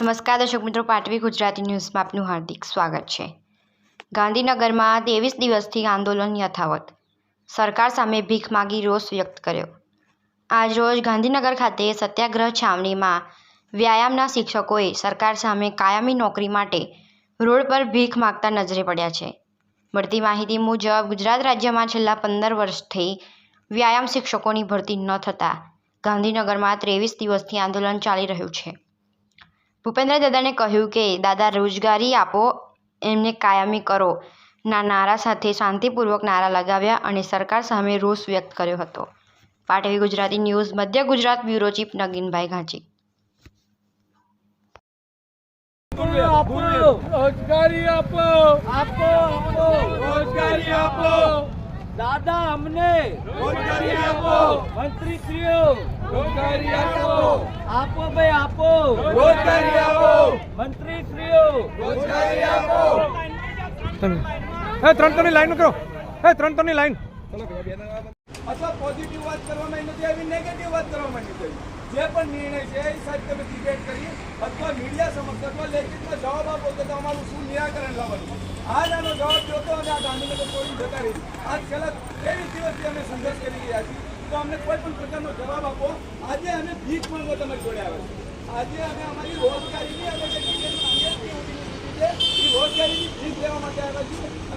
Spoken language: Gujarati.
નમસ્કાર, દર્શક મિત્રો, પાટવી ગુજરાતી ન્યૂઝમાં આપનું હાર્દિક સ્વાગત છે. ગાંધીનગરમાં ત્રેવીસ દિવસથી આંદોલન યથાવત. સરકાર સામે ભીખ માગી રોષ વ્યક્ત કર્યો. આજરોજ ગાંધીનગર ખાતે સત્યાગ્રહ છાવણીમાં વ્યાયામના શિક્ષકોએ સરકાર સામે કાયમી નોકરી માટે રોડ પર ભીખ માગતા નજરે પડ્યા છે. મળતી માહિતી મુજબ, ગુજરાત રાજ્યમાં છેલ્લા પંદર વર્ષથી વ્યાયામ શિક્ષકોની ભરતી ન થતાં ગાંધીનગરમાં ત્રેવીસ દિવસથી આંદોલન ચાલી રહ્યું છે. ભૂપેન્દ્ર દાદાને કહ્યું કે દાદા રોજગારી આપો એમને કાયમી કરો. ના નારા સાથે શાંતિપૂર્વક નારા લગાવ્યા અને સરકાર સામે રોષ વ્યક્ત કર્યો હતો. પાટવી ગુજરાતી ન્યૂઝ મધ્ય ગુજરાત બ્યુરો ચીફ નગીનભાઈ ઘાંચી. આપો રોજગારી આપો. આપો આપો રોજગારી આપો. દાદા અમને રોજગારી આપો. મંત્રીશ્રીઓ રોજગારી આપો. આપો ભાઈ આપો. રોજગારી આપો. મંત્રીશ્રીઓ. રોજગારી આપો. હે ત્રણ ત્રણ લાઈન કરો હે ત્રણ ત્રણની લાઈન અથવા પોઝિટિવ વાત કરવામાં નથી આવી નેગેટિવ વાત કરવામાં નથી. આવી જે પણ નિર્ણય છે એ સાહેબ તમે ડિબેટ કરી અથવા મીડિયા સમક્ષ અથવા લેખિતમાં જવાબ આપો તો અમારું શું નિરાકરણ લાવવાનું. આજ આનો જવાબ જોતો અને છોડી જતા રહી આજ છેલ્લા ત્રેવીસ દિવસથી અમે સંઘર્ષ કરી રહ્યા છીએ. તો અમને કોઈ પણ પ્રકારનો જવાબ આપો. આજે અમે ભીખ માંગો તમે જોડે આવે આજે અમે અમારી રોજગારીની એ રોજગારીની ભીખ લેવા માટે આવ્યા છીએ. અને